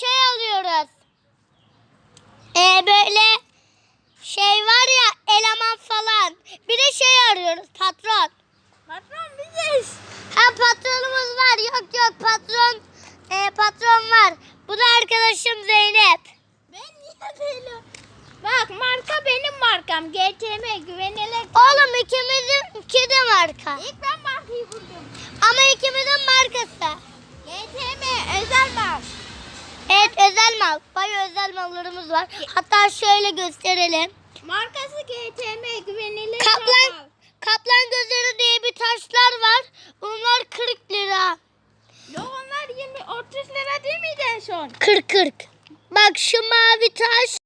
şey alıyoruz. Ee, böyle şey var ya eleman falan. Bir de şey arıyoruz patron. Patron biziz. Ha patronumuz var. Yok yok patron e, patron var. Bu da arkadaşım Zeynep. Ben niye Zeynep? Bak marka benim markam. GTM güvenilir. Oğlum ikimizin iki de marka. İlk ben markayı buldum. Mal. Bayağı özel mallarımız var. Hatta şöyle gösterelim. Markası GTM güvenilir. Kaplan mal. kaplan gözleri diye bir taşlar var. Bunlar 40 lira. Yo onlar 20 30 lira değil miydi en son? 40 40. Bak şu mavi taş